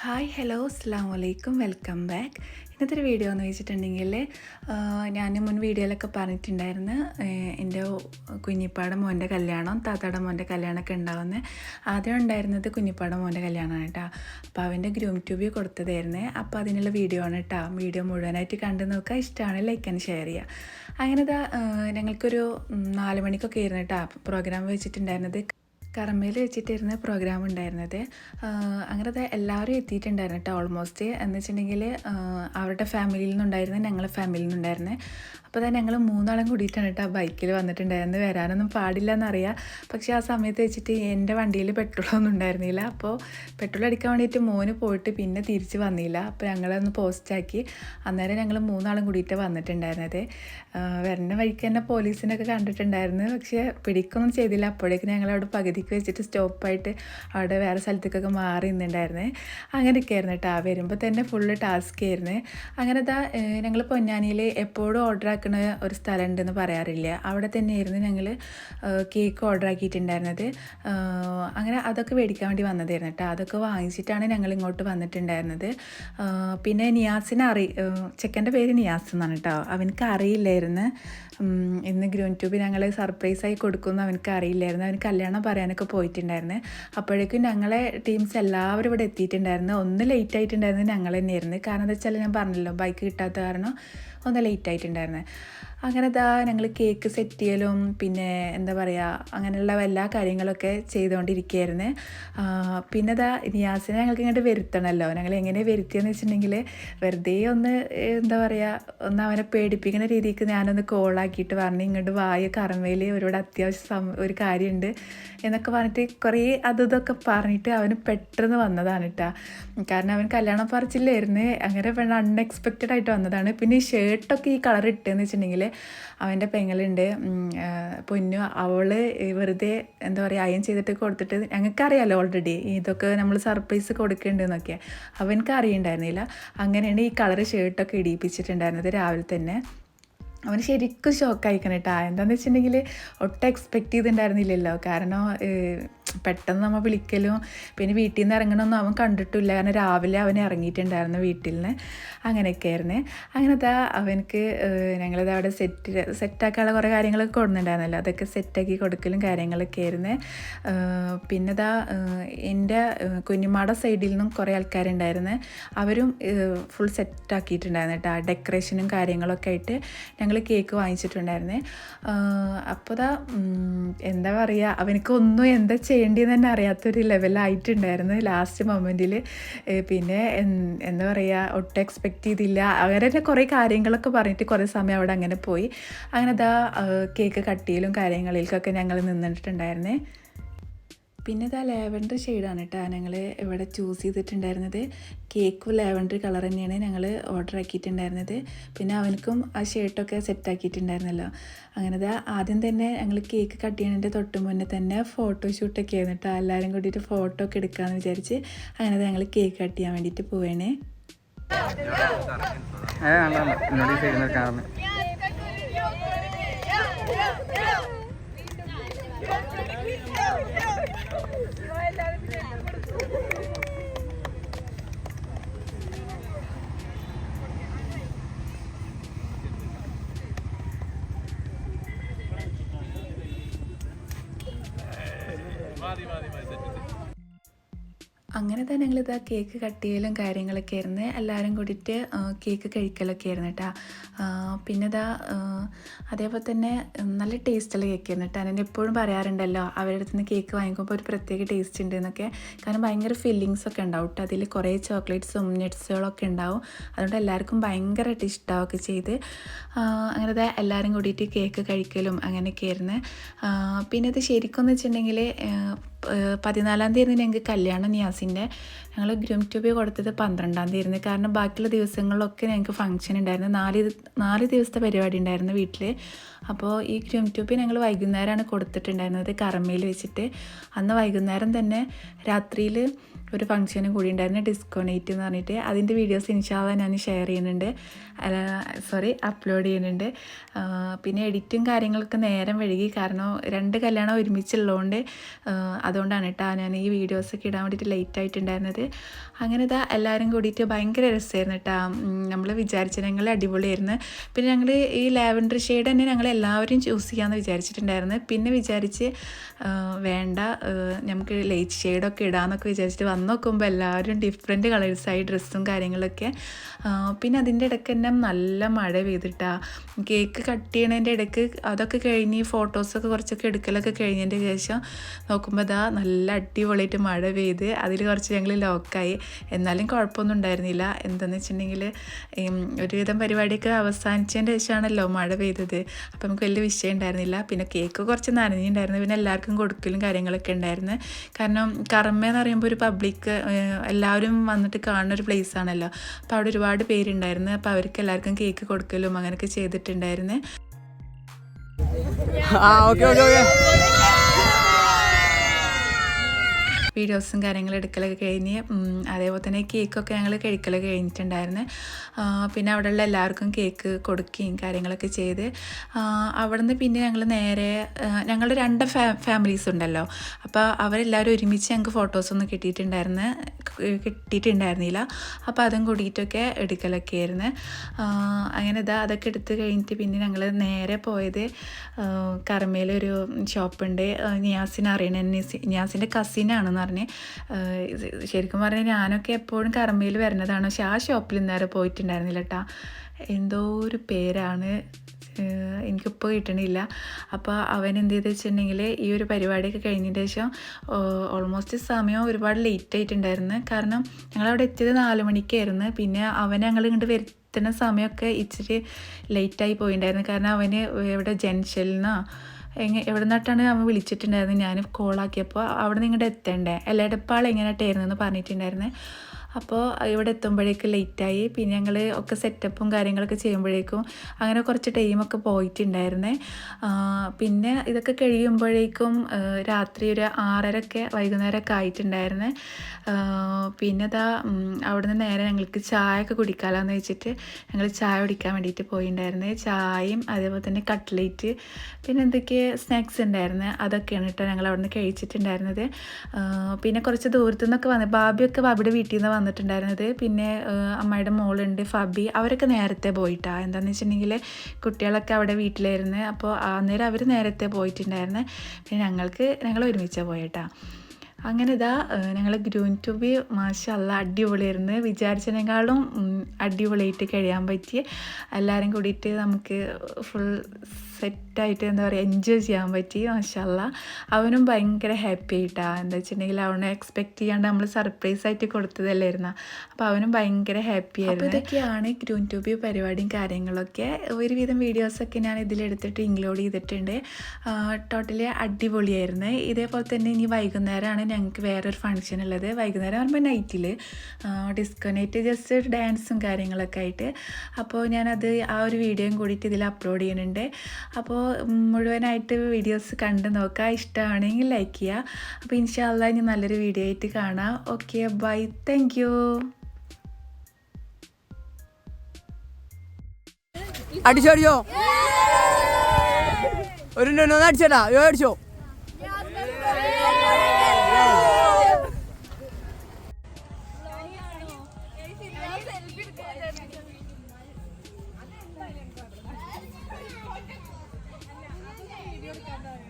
Hi hello അസ്സാം വലൈക്കും welcome back ഇന്നത്തെ ഒരു വീഡിയോ എന്ന് വെച്ചിട്ടുണ്ടെങ്കിൽ ഞാൻ മുൻ വീഡിയോയിലൊക്കെ പറഞ്ഞിട്ടുണ്ടായിരുന്നു എന്റെ കുഞ്ഞിപ്പാട മോന്റെ കല്യാണം താത്താടെ മോന്റെ കല്യാണമൊക്കെ ഉണ്ടാവുന്നത് ആദ്യം ഉണ്ടായിരുന്നത് കുഞ്ഞിപ്പാട മോന്റെ കല്യാണമാണ് കേട്ടോ. അപ്പോൾ അവന്റെ ഗ്രൂം ട്യൂബ് കൊടുത്തതായിരുന്നേ. അപ്പോൾ അതിനുള്ള വീഡിയോ ആണ് കേട്ടോ. വീഡിയോ മുഴുവനായിട്ട് കണ്ടു നോക്കുക. ഇഷ്ടമാണ് ലൈക്ക് ആൻഡ് ഷെയർ ചെയ്യുക. അങ്ങനെ ഞങ്ങൾക്കൊരു നാല് മണിക്കൊക്കെ ആയിരുന്നു കേട്ടോ. പ്രോഗ്രാം വെച്ചിട്ടുണ്ടായിരുന്നത്. കറമയിൽ വെച്ചിട്ടായിരുന്നു പ്രോഗ്രാം ഉണ്ടായിരുന്നത്. അങ്ങനത്തെ എല്ലാവരും എത്തിയിട്ടുണ്ടായിരുന്നു കേട്ടോ ഓൾമോസ്റ്റ് എന്ന് വെച്ചിട്ടുണ്ടെങ്കിൽ അവരുടെ ഫാമിലിയിൽ നിന്നുണ്ടായിരുന്നു ഞങ്ങളുടെ ഫാമിലിയിൽ നിന്നുണ്ടായിരുന്നത് അപ്പോൾ തന്നെ ഞങ്ങൾ മൂന്നാളും കൂടിയിട്ടാണ് കേട്ടോ ബൈക്കിൽ വന്നിട്ടുണ്ടായിരുന്നു വരാനൊന്നും പാടില്ല എന്നറിയാം പക്ഷേ ആ സമയത്ത് വെച്ചിട്ട് എന്റെ വണ്ടിയിൽ പെട്രോളൊന്നും ഉണ്ടായിരുന്നില്ല. അപ്പോൾ പെട്രോൾ അടിക്കാൻ വേണ്ടിയിട്ട് മോന് പോയിട്ട് പിന്നെ തിരിച്ച് വന്നില്ല. അപ്പോൾ ഞങ്ങളൊന്ന് പോസ്റ്റാക്കി അന്നേരം ഞങ്ങൾ മൂന്നാളും കൂടിയിട്ട് വന്നിട്ടുണ്ടായിരുന്നത്. വരുന്ന വഴിക്ക് തന്നെ പോലീസിനൊക്കെ കണ്ടിട്ടുണ്ടായിരുന്നു. പക്ഷേ പിടിക്കൊന്നും ചെയ്തില്ല. അപ്പോഴേക്കും ഞങ്ങൾ അവിടെ പകുതിക്ക് വെച്ചിട്ട് സ്റ്റോപ്പായിട്ട് അവിടെ വേറെ സ്ഥലത്തേക്കൊക്കെ മാറി നിന്നുണ്ടായിരുന്നേ അങ്ങനെയൊക്കെ ആയിരുന്നു കേട്ടോ വരുമ്പോൾ തന്നെ ഫുള്ള് ടാസ്ക് ആയിരുന്നു. അങ്ങനെ ഞങ്ങൾ പൊന്നാനിയിൽ എപ്പോഴും ഓർഡർ ആക്കുന്ന ഒരു സ്ഥലം ഉണ്ടെന്ന് പറയാറില്ല. അവിടെ തന്നെയായിരുന്നു ഞങ്ങൾ കേക്ക് ഓർഡർ ആക്കിയിട്ടുണ്ടായിരുന്നത്. അങ്ങനെ അതൊക്കെ മേടിക്കാൻ വേണ്ടി വന്നതായിരുന്നു കേട്ടോ. അതൊക്കെ വാങ്ങിച്ചിട്ടാണ് ഞങ്ങൾ ഇങ്ങോട്ട് വന്നിട്ടുണ്ടായിരുന്നത്. പിന്നെ നിയാസിനെ അറി ചെക്കന്റെ പേര് നിയാസ് എന്നാണ് കേട്ടോ. അവനക്ക് അറിയില്ലായിരുന്നു. ഇന്ന് ഗ്രൂൻ ട്യൂബ് ഞങ്ങൾ സർപ്രൈസായി കൊടുക്കുമെന്ന് അവനക്ക് അറിയില്ലായിരുന്നു. അവന് കല്യാണം പറയാനൊക്കെ പോയിട്ടുണ്ടായിരുന്നു. അപ്പോഴേക്കും ഞങ്ങളെ ടീംസ് എല്ലാവരും ഇവിടെ എത്തിയിട്ടുണ്ടായിരുന്നു. ഒന്ന് ലേറ്റ് ആയിട്ടുണ്ടായിരുന്നു ഞങ്ങൾ തന്നെയായിരുന്നു. കാരണം എന്താ വെച്ചാൽ ഞാൻ പറഞ്ഞല്ലോ ബൈക്ക് കിട്ടാത്ത കാരണം ഒന്ന് ലേറ്റ് ആയിട്ടുണ്ടായിരുന്നു. അങ്ങനെ ഇതാ ഞങ്ങൾ കേക്ക് സെറ്റ് ചെയ്യലും പിന്നെ എന്താ പറയുക അങ്ങനെയുള്ള എല്ലാ കാര്യങ്ങളൊക്കെ ചെയ്തുകൊണ്ടിരിക്കുകയായിരുന്നു പിന്നെ ഇതാ നിയാസിനെ ഞങ്ങൾക്ക് ഇങ്ങോട്ട് വരുത്തണമല്ലോ ഞങ്ങൾ എങ്ങനെ വരുത്തിയെന്ന് വെച്ചിട്ടുണ്ടെങ്കിൽ വെറുതെ ഒന്ന് എന്താ പറയുക ഒന്ന് അവനെ പേടിപ്പിക്കുന്ന രീതിക്ക് ഞാനൊന്ന് കോളാക്കിയിട്ട് പറഞ്ഞു ഇങ്ങോട്ട് വായ കറമയിൽ ഒരുപാട് അത്യാവശ്യം ഒരു കാര്യമുണ്ട് എന്നൊക്കെ പറഞ്ഞിട്ട് കുറേ അതും ഇതൊക്കെ പറഞ്ഞിട്ട് അവന് പെട്ടെന്ന് വന്നതാണ് കേട്ടോ കാരണം അവൻ കല്യാണം പറിച്ചില്ലായിരുന്നു. അങ്ങനെ അൺഎക്സ്പെക്റ്റഡ് ആയിട്ട് വന്നതാണ്. പിന്നെ ഈ ഷർട്ടൊക്കെ ഈ കളർ ഇട്ടെന്ന് വെച്ചിട്ടുണ്ടെങ്കിൽ അവന്റെ പെങ്ങളുണ്ട് പൊന്നു അവൾ വെറുതെ എന്താ പറയുക അയൻ ചെയ്തിട്ട് കൊടുത്തിട്ട് ഞങ്ങൾക്കറിയാലോ ഓൾറെഡി ഇതൊക്കെ നമ്മൾ സർപ്രൈസ് കൊടുക്കേണ്ടതെന്നൊക്കെ. അവനക്ക് അറിയണ്ടായിരുന്നില്ല. അങ്ങനെയാണ് ഈ കളർ ഷർട്ടൊക്കെ ഇടിയിപ്പിച്ചിട്ടുണ്ടായിരുന്നത് രാവിലെ തന്നെ. അവന് ശരിക്കും ഷോക്കായിക്കണം കേട്ടോ എന്താണെന്ന് വെച്ചിട്ടുണ്ടെങ്കിൽ ഒട്ടും എക്സ്പെക്റ്റ് ചെയ്തിട്ടുണ്ടായിരുന്നില്ലല്ലോ. കാരണം പെട്ടെന്ന് നമ്മൾ വിളിക്കലും പിന്നെ വീട്ടിൽ നിന്ന് ഇറങ്ങണമെന്നും അവൻ കണ്ടിട്ടില്ല. കാരണം രാവിലെ അവൻ ഇറങ്ങിയിട്ടുണ്ടായിരുന്നു വീട്ടിൽ നിന്ന് അങ്ങനെയൊക്കെ ആയിരുന്നു. അങ്ങനത്തെ അവനക്ക് ഞങ്ങളത് അവിടെ സെറ്റ് സെറ്റാക്കാനുള്ള കുറേ കാര്യങ്ങളൊക്കെ കൊടുക്കുന്നുണ്ടായിരുന്നല്ലോ അതൊക്കെ സെറ്റാക്കി കൊടുക്കലും കാര്യങ്ങളൊക്കെ ആയിരുന്നു. പിന്നെ ഇതാ എന്റെ കുഞ്ഞുമാടെ സൈഡിൽ നിന്നും കുറേ ആൾക്കാരുണ്ടായിരുന്നു. അവരും ഫുൾ സെറ്റാക്കിയിട്ടുണ്ടായിരുന്നു കേട്ടോ ഡെക്കറേഷനും കാര്യങ്ങളൊക്കെ ആയിട്ട് ഞങ്ങൾ കേക്ക് വാങ്ങിച്ചിട്ടുണ്ടായിരുന്നേ. അപ്പോൾ ദാ എന്താ പറയുക അവനക്കൊന്നും എന്താ ചെയ്യേണ്ടതെന്ന് തന്നെ അറിയാത്തൊരു ലെവലായിട്ടുണ്ടായിരുന്നു ലാസ്റ്റ് മൊമെന്റിൽ പിന്നെ എന്താ പറയുക ഒട്ടും എക്സ്പെക്റ്റ് ചെയ്തില്ല. അവരെ തന്നെ കുറേ കാര്യങ്ങളൊക്കെ പറഞ്ഞിട്ട് കുറേ സമയം അവിടെ അങ്ങനെ പോയി. അങ്ങനെ ദാ കേക്ക് കട്ടിയിലും ചെയ്യലും കാര്യങ്ങളിലേക്കൊക്കെ ഞങ്ങൾ നിന്നിട്ടുണ്ടായിരുന്നേ. പിന്നെ ഇതാ ലാവൻഡർ ഷെയ്ഡാണ് കേട്ടോ ഞങ്ങൾ ഇവിടെ ചൂസ് ചെയ്തിട്ടുണ്ടായിരുന്നത് കേക്ക് ലാവൻഡർ കളർ തന്നെയാണ് ഞങ്ങൾ ഓർഡർ ആക്കിയിട്ടുണ്ടായിരുന്നത്. പിന്നെ അവനക്കും ആ ഷർട്ടൊക്കെ സെറ്റ് ആക്കിയിട്ടുണ്ടായിരുന്നല്ലോ. അങ്ങനെ ഇതാ ആദ്യം തന്നെ ഞങ്ങൾ കേക്ക് കട്ട് ചെയ്യണതിന്റെ തൊട്ട് മുന്നേ തന്നെ ഫോട്ടോഷൂട്ടൊക്കെ ആയിരുന്നു കേട്ടോ എല്ലാവരും കൂടിയിട്ട് ഫോട്ടോ ഒക്കെ എടുക്കാമെന്ന് വിചാരിച്ച് അങ്ങനെ ഞങ്ങൾ കേക്ക് കട്ട് ചെയ്യാൻ വേണ്ടിയിട്ട് പോവേണേ. ഏ എന്നോട് ഈ സൈഡിൽ അങ്ങനെ തന്നെ ഞങ്ങൾ ഇതാ കേക്ക് കട്ട് ചെയ്യലും കാര്യങ്ങളൊക്കെ ആയിരുന്നു. എല്ലാവരും കൂടിയിട്ട് കേക്ക് കഴിക്കലൊക്കെ ആയിരുന്നു കേട്ടോ ആ, പിന്നെ ഇതാ അതേപോലെ തന്നെ നല്ല ടേസ്റ്റുള്ള കേക്ക് ആയിരുന്നു കേട്ടോ ഞാൻ എപ്പോഴും പറയാറുണ്ടല്ലോ അവരുടെ അടുത്ത് നിന്ന് കേക്ക് വാങ്ങിക്കുമ്പോൾ ഒരു പ്രത്യേക ടേസ്റ്റ് ഉണ്ട് എന്നൊക്കെ. കാരണം ഭയങ്കര ഫില്ലിങ്സ് ഒക്കെ ഉണ്ടാവും കേട്ടോ അതിൽ കുറേ ചോക്ലേറ്റ്സും നെറ്റ്സുകളൊക്കെ ഉണ്ടാവും. അതുകൊണ്ട് എല്ലാവർക്കും ഭയങ്കരമായിട്ട് ഇഷ്ടമാവുകയൊക്കെ ചെയ്ത് അങ്ങനെ ഇതാ എല്ലാവരും കൂടിയിട്ട് കേക്ക് കഴിക്കലും അങ്ങനെയൊക്കെ ആയിരുന്നു. പിന്നെ ഇത് ശരിക്കും എന്ന് വെച്ചിട്ടുണ്ടെങ്കിൽ പതിനാലാം തീയതി ഞങ്ങൾക്ക് കല്യാണം നിയാസിന്റെ ഞങ്ങൾ ഗ്രൂം ട്യൂബ് കൊടുത്തത് പന്ത്രണ്ടാം തീയതി കാരണം ബാക്കിയുള്ള ദിവസങ്ങളിലൊക്കെ ഞങ്ങൾക്ക് ഫംഗ്ഷൻ ഉണ്ടായിരുന്നു. നാല് നാല് ദിവസത്തെ പരിപാടി ഉണ്ടായിരുന്നു വീട്ടിൽ അപ്പോൾ ഈ ഗ്രൂം ട്യൂബ് ഞങ്ങൾ വൈകുന്നേരമാണ് കൊടുത്തിട്ടുണ്ടായിരുന്നത് കറമയിൽ വെച്ചിട്ട്. അന്ന് വൈകുന്നേരം തന്നെ രാത്രിയിൽ ഒരു ഫംഗ്ഷനും കൂടി ഉണ്ടായിരുന്നു ഡിസ്കോ നൈറ്റ് എന്ന് പറഞ്ഞിട്ട്. അതിന്റെ വീഡിയോസ് ഇൻഷാല്ല ഞാൻ ഷെയർ ചെയ്യുന്നുണ്ട്. സോറി അപ്ലോഡ് ചെയ്യുന്നുണ്ട്. പിന്നെ എഡിറ്റും കാര്യങ്ങളൊക്കെ നേരം വഴുകി കാരണം രണ്ട് കല്യാണം ഒരുമിച്ചുള്ളതുകൊണ്ട് അതുകൊണ്ടാണ് കേട്ടോ ഞാൻ ഈ വീഡിയോസൊക്കെ ഇടാൻ വേണ്ടിയിട്ട് ലേറ്റ് ആയിട്ടുണ്ടായിരുന്നത്. അങ്ങനെ ഇതാ എല്ലാവരും കൂടിയിട്ട് ഭയങ്കര രസമായിരുന്നു കേട്ടോ നമ്മൾ വിചാരിച്ച ഞങ്ങൾ അടിപൊളിയായിരുന്നു. പിന്നെ ഞങ്ങൾ ഈ ലാവൻഡർ ഷെയ്ഡ് തന്നെ ഞങ്ങൾ എല്ലാവരും ചൂസ് ചെയ്യാമെന്ന് വിചാരിച്ചിട്ടുണ്ടായിരുന്നു. പിന്നെ വിചാരിച്ച് വേണ്ട നമുക്ക് ലൈറ്റ് ഷെയ്ഡൊക്കെ ഇടാമെന്നൊക്കെ വിചാരിച്ചിട്ട് വന്ന് നോക്കുമ്പോൾ എല്ലാവരും ഡിഫറെന്റ് കളേഴ്സായി ഡ്രസ്സും കാര്യങ്ങളൊക്കെ. പിന്നെ അതിന്റെ ഇടയ്ക്ക് തന്നെ നല്ല മഴ പെയ്തിട്ടാ. കേക്ക് കട്ട് ചെയ്യണതിന്റെ ഇടയ്ക്ക് അതൊക്കെ കഴിഞ്ഞ് ഫോട്ടോസൊക്കെ കുറച്ചൊക്കെ എടുക്കലൊക്കെ കഴിഞ്ഞതിന്റെ ശേഷം നോക്കുമ്പോൾ അതാ നല്ല അടിപൊളിയായിട്ട് മഴ പെയ്ത് അതിൽ കുറച്ച് ഞങ്ങൾ ലോക്കായി എന്നാലും കുഴപ്പമൊന്നും ഉണ്ടായിരുന്നില്ല. എന്താണെന്ന് വെച്ചിട്ടുണ്ടെങ്കിൽ ഒരുവിധം പരിപാടിയൊക്കെ അവസാനിച്ചതിന്റെ ശേഷമാണല്ലോ മഴ പെയ്തത്. അപ്പോൾ നമുക്ക് വലിയ വിഷയം ഉണ്ടായിരുന്നില്ല. പിന്നെ കേക്ക് കുറച്ച് നനഞ്ഞിട്ടുണ്ടായിരുന്നു. പിന്നെ എല്ലാവർക്കും കൊടുക്കലും കാര്യങ്ങളൊക്കെ ഉണ്ടായിരുന്നു. കാരണം കർമ്മ എന്ന് പറയുമ്പോൾ ഒരു പബ്ലിക് എല്ലാവരും വന്നിട്ട് കാണുന്ന ഒരു പ്ലേസ് ആണല്ലോ. അപ്പോൾ അവിടെ ഒരുപാട് പേരുണ്ടായിരുന്നു. അപ്പോൾ അവർക്ക് എല്ലാവർക്കും കേക്ക് കൊടുക്കലും അങ്ങനെയൊക്കെ ചെയ്തിട്ടുണ്ടായിരുന്നു. ആ ഓക്കെ ഓക്കെ ഓക്കെ വീഡിയോസും കാര്യങ്ങളും എടുക്കലൊക്കെ കഴിഞ്ഞ് അതേപോലെ തന്നെ കേക്കൊക്കെ ഞങ്ങൾ കഴിക്കലൊക്കെ കഴിഞ്ഞിട്ടുണ്ടായിരുന്നു. പിന്നെ അവിടെയുള്ള എല്ലാവർക്കും കേക്ക് കൊടുക്കുകയും കാര്യങ്ങളൊക്കെ ചെയ്ത് അവിടുന്ന് പിന്നെ ഞങ്ങൾ നേരെ ഞങ്ങളുടെ രണ്ട് ഫാമിലീസ് ഉണ്ടല്ലോ. അപ്പോൾ അവരെല്ലാവരും ഒരുമിച്ച് ഞങ്ങൾക്ക് ഫോട്ടോസൊന്നും കിട്ടിയിട്ടുണ്ടായിരുന്നു. കിട്ടിയിട്ടുണ്ടായിരുന്നില്ല. അപ്പോൾ അതും കൂടിയിട്ടൊക്കെ എടുക്കലൊക്കെ ആയിരുന്നു. അങ്ങനെ ഇതാ അതൊക്കെ എടുത്ത് കഴിഞ്ഞിട്ട് പിന്നെ ഞങ്ങൾ നേരെ പോയത് കർമ്മയിലൊരു ഷോപ്പുണ്ട്. നിയാസിനെ അറിയണ. നിയാസിന്റെ കസിനാണെന്ന് പറഞ്ഞ്. ശരിക്കും പറഞ്ഞാൽ ഞാനൊക്കെ എപ്പോഴും കർമ്മയിൽ വരുന്നതാണ്. പക്ഷെ ആ ഷോപ്പിൽ ഇന്നേരം പോയിട്ടുണ്ടായിരുന്നില്ല കേട്ടാ എന്തോ ഒരു പേരാണ്. എനിക്കിപ്പോൾ കിട്ടണില്ല. അപ്പോൾ അവൻ എന്ത് ചെയ്ത് വെച്ചിട്ടുണ്ടെങ്കിൽ ഈ ഒരു പരിപാടിയൊക്കെ കഴിഞ്ഞതിന് ശേഷം ഓൾമോസ്റ്റ് സമയം ഒരുപാട് ലേറ്റ് ആയിട്ടുണ്ടായിരുന്നു. കാരണം ഞങ്ങളവിടെ എത്തിയത് നാല് മണിക്കായിരുന്നു. പിന്നെ അവൻ ഞങ്ങൾ ഇങ്ങോട്ട് വരുത്തുന്ന സമയമൊക്കെ ഇച്ചിരി ലേറ്റായി പോയിട്ടുണ്ടായിരുന്നു കാരണം അവന് ഇവിടെ ജംഗ്ഷനിൽ എങ്ങനെ എവിടെ നിന്നിട്ടാണ് അവൻ വിളിച്ചിട്ടുണ്ടായിരുന്നത്. ഞാൻ കോളാക്കിയപ്പോൾ അവിടെ നിന്ന് ഇങ്ങോട്ട് എത്തണ്ടേ? അല്ല എടപ്പാൾ എങ്ങനെയായിട്ടായിരുന്നു എന്ന് പറഞ്ഞിട്ടുണ്ടായിരുന്നു. അപ്പോൾ ഇവിടെ എത്തുമ്പോഴേക്കും ലേറ്റായി പിന്നെ ഞങ്ങൾ ഒക്കെ സെറ്റപ്പും കാര്യങ്ങളൊക്കെ ചെയ്യുമ്പോഴേക്കും അങ്ങനെ കുറച്ച് ടൈമൊക്കെ പോയിട്ടുണ്ടായിരുന്നേ. പിന്നെ ഇതൊക്കെ കഴിയുമ്പോഴേക്കും രാത്രി ഒരു ആറരക്കെ വൈകുന്നേരമൊക്കെ ആയിട്ടുണ്ടായിരുന്നേ. പിന്നെ ഇതാ അവിടുന്ന് നേരെ ഞങ്ങൾക്ക് ചായ ഒക്കെ കുടിക്കാമെന്ന് വെച്ചിട്ട് ഞങ്ങൾ ചായ കുടിക്കാൻ വേണ്ടിയിട്ട് പോയിട്ടുണ്ടായിരുന്നേ. ചായയും അതേപോലെ തന്നെ കട്ട്ലേറ്റ് പിന്നെ എന്തൊക്കെ സ്നാക്സ് ഉണ്ടായിരുന്നു അതൊക്കെയാണ് കേട്ടോ ഞങ്ങൾ അവിടുന്ന് കഴിച്ചിട്ടുണ്ടായിരുന്നത്. പിന്നെ കുറച്ച് ദൂരത്തു നിന്നൊക്കെ വന്ന് ബാബിയൊക്കെ ബാബിയുടെ വീട്ടിൽ നിന്ന് വന്നിട്ടുണ്ടായിരുന്നത്. പിന്നെ അമ്മയുടെ മോളുണ്ട് ഫബി. അവരൊക്കെ നേരത്തെ പോയിട്ടാ. എന്താണെന്ന് വെച്ചിട്ടുണ്ടെങ്കിൽ കുട്ടികളൊക്കെ അവിടെ വീട്ടിലായിരുന്നു. അപ്പോൾ അന്നേരം അവർ നേരത്തെ പോയിട്ടുണ്ടായിരുന്നു. പിന്നെ ഞങ്ങൾക്ക് ഞങ്ങൾ ഒരുമിച്ചാണ് പോയിട്ടാ. അങ്ങനെ ഇതാ ഞങ്ങൾ ഗ്രൂൻ ടു ബി മാഷല്ല അടിപൊളിയായിരുന്നു. വിചാരിച്ചതിനേക്കാളും അടിപൊളിയായിട്ട് കഴിയാൻ പറ്റി എല്ലാവരും കൂടിയിട്ട് നമുക്ക് ഫുൾ സെറ്റായിട്ട് എന്താ പറയുക എൻജോയ് ചെയ്യാൻ പറ്റി മാഷല്ല. അവനും ഭയങ്കര ഹാപ്പി ആയിട്ടാണ് എന്താ വെച്ചിട്ടുണ്ടെങ്കിൽ അവനെ എക്സ്പെക്ട് ചെയ്യാണ്ട് നമ്മൾ സർപ്രൈസ് ആയിട്ട് കൊടുത്തതല്ലായിരുന്നു. അപ്പോൾ അവനും ഭയങ്കര ഹാപ്പി ആയിരുന്നു. ഇതൊക്കെയാണ് ഗ്രൂൻ ട്യൂബ് പരിപാടിയും കാര്യങ്ങളൊക്കെ. ഒരുവിധം വീഡിയോസൊക്കെ ഞാൻ ഇതിലെടുത്തിട്ട് ഇൻക്ലൂഡ് ചെയ്തിട്ടുണ്ട്. ടോട്ടലി അടിപൊളിയായിരുന്നു. ഇതേപോലെ തന്നെ ഇനി വൈകുന്നേരമാണ് ഞങ്ങൾക്ക് വേറൊരു ഫങ്ഷൻ ഉള്ളത്. വൈകുന്നേരം പറയുമ്പോൾ നൈറ്റിൽ ഡിസ്കോ നൈറ്റ് ജസ്റ്റ് ഡാൻസും കാര്യങ്ങളൊക്കെ ആയിട്ട്. അപ്പോൾ ഞാനത് ആ ഒരു വീഡിയോയും കൂടിയിട്ട് ഇതിൽ അപ്ലോഡ് ചെയ്യുന്നുണ്ട്. അപ്പോൾ മുഴുവനായിട്ട് വീഡിയോസ് കണ്ട് നോക്കുക ഇഷ്ടമാണെങ്കിൽ ലൈക്ക് ചെയ്യുക അപ്പോൾ ഇൻഷാല്ല ഇനി നല്ലൊരു വീഡിയോ ആയിട്ട് കാണാം. ഓക്കെ ബൈ താങ്ക് യു അടിച്ചോ അടിച്ചോ ഒരു ഒന്ന് അടിച്ചേട്ടാ യോ അടിച്ചോ. ਕਰਦਾ